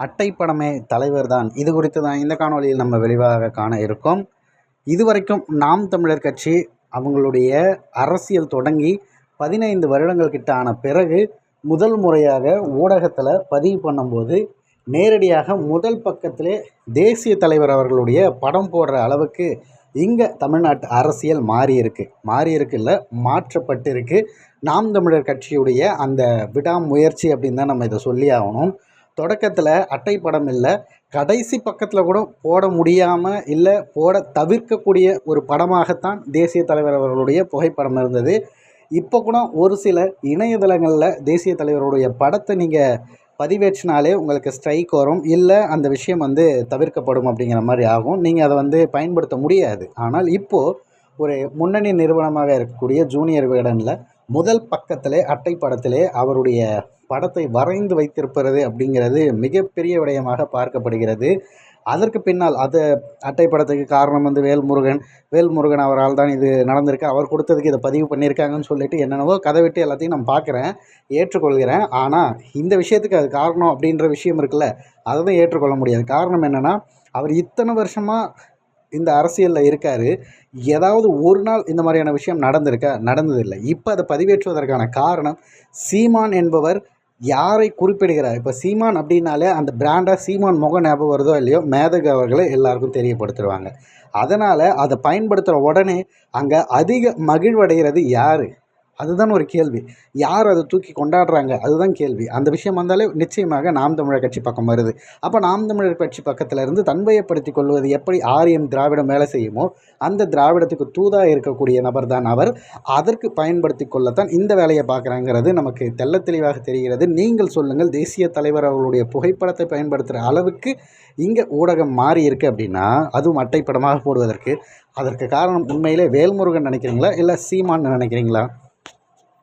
அட்டைப்படமே தலைவர் தான் இது குறித்து தான் இந்த காணொலியில் நம்ம விரிவாக காண இருக்கோம். இதுவரைக்கும் நாம் தமிழர் கட்சி அவங்களுடைய அரசியல் தொடங்கி பதினைந்து வருடங்கள் கிட்ட ஆன பிறகு முதல் முறையாக ஊடகத்தில் பதிவு பண்ணும்போது நேரடியாக முதல் பக்கத்திலே தேசிய தலைவர் அவர்களுடைய படம் போடுற அளவுக்கு இங்கே தமிழ்நாட்டு அரசியல் மாறியிருக்கு. மாறியிருக்கு மாறி மாற்றப்பட்டிருக்கு. நாம் தமிழர் கட்சியுடைய அந்த விடாமுயற்சி அப்படின்னு தான் நம்ம இதை சொல்லி ஆகணும். தொடக்கத்தில் அட்டை படம் இல்லை. கடைசி பக்கத்தில் கூட போட முடியாமல் இல்லை போட தவிர்க்கக்கூடிய ஒரு படமாகத்தான் தேசிய தலைவர் அவர்களுடைய புகைப்படம் இருந்தது. இப்போ கூட ஒரு சில இணையதளங்களில் தேசிய தலைவருடைய படத்தை நீங்கள் பதிவேற்றினாலே உங்களுக்கு ஸ்ட்ரைக் வரும். இல்லை அந்த விஷயம் வந்து தவிர்க்கப்படும் அப்படிங்கிற மாதிரி ஆகும். நீங்கள் அதை வந்து பயன்படுத்த முடியாது. ஆனால் இப்போது ஒரு முன்னணி நிறுவனமாக இருக்கக்கூடிய ஜூனியர் விகடனில் முதல் பக்கத்திலே அட்டை படத்திலே அவருடைய படத்தை வரைந்து வைத்திருப்பது அப்படிங்கிறது மிகப்பெரிய விடயமாக பார்க்கப்படுகிறது. அதற்கு பின்னால் அது அட்டை படத்துக்கு காரணம் வந்து வேல்முருகன். வேல்முருகன் அவரால் தான் இது நடந்திருக்கு. அவர் கொடுத்ததுக்கு இதை பதிவு பண்ணியிருக்காங்கன்னு சொல்லிட்டு என்னென்னவோ கதை விட்டு எல்லாத்தையும் நான் பார்க்குறேன் ஏற்றுக்கொள்கிறேன். ஆனால் இந்த விஷயத்துக்கு அது காரணம் அப்படின்ற விஷயம் இருக்குல்ல அதை தான் ஏற்றுக்கொள்ள முடியாது. காரணம் என்னென்னா அவர் இத்தனை வருஷமாக இந்த அரசியலில் இருக்கார். ஏதாவது ஒரு நாள் இந்த மாதிரியான விஷயம் நடந்திருக்கா? நடந்ததில்லை. இப்போ அதை பதிவேற்றுவதற்கான காரணம் சீமான் என்பவர் யாரை குறிப்பிடுகிறார்? இப்போ சீமான் அப்படின்னாலே அந்த பிராண்டாக சீமான் முக ஞாபகம் வருதோ இல்லையோ மேதக அவர்களை எல்லாருக்கும் தெரியப்படுத்துடுவாங்க. அதனால் அதை பயன்படுத்துகிற உடனே அங்கே அதிக மகிழ்வடைகிறது யார்? அதுதான் ஒரு கேள்வி. யார் அதை தூக்கி கொண்டாடுறாங்க? அதுதான் கேள்வி. அந்த விஷயம் வந்தாலே நிச்சயமாக நாம் தமிழர் கட்சி பக்கம் வருது. அப்போ நாம் தமிழர் கட்சி பக்கத்தில் இருந்து தன்மையப்படுத்தி கொள்வது எப்படி ஆரியம் திராவிடம் வேலை செய்யுமோ அந்த திராவிடத்துக்கு தூதாக இருக்கக்கூடிய நபர் தான் அவர். அதற்கு பயன்படுத்தி கொள்ளத்தான் இந்த வேலையை பார்க்குறாங்கிறது நமக்கு தெல்ல தெளிவாக தெரிகிறது. நீங்கள் சொல்லுங்கள் தேசிய தலைவர் அவர்களுடைய புகைப்படத்தை பயன்படுத்துகிற அளவுக்கு இங்கே ஊடகம் மாறி இருக்குது அப்படின்னா அதுவும் அட்டைப்படமாக போடுவதற்கு அதற்கு காரணம் உண்மையிலே வேல்முருகன் நினைக்கிறீங்களா? இல்லை சீமான் நினைக்கிறீங்களா?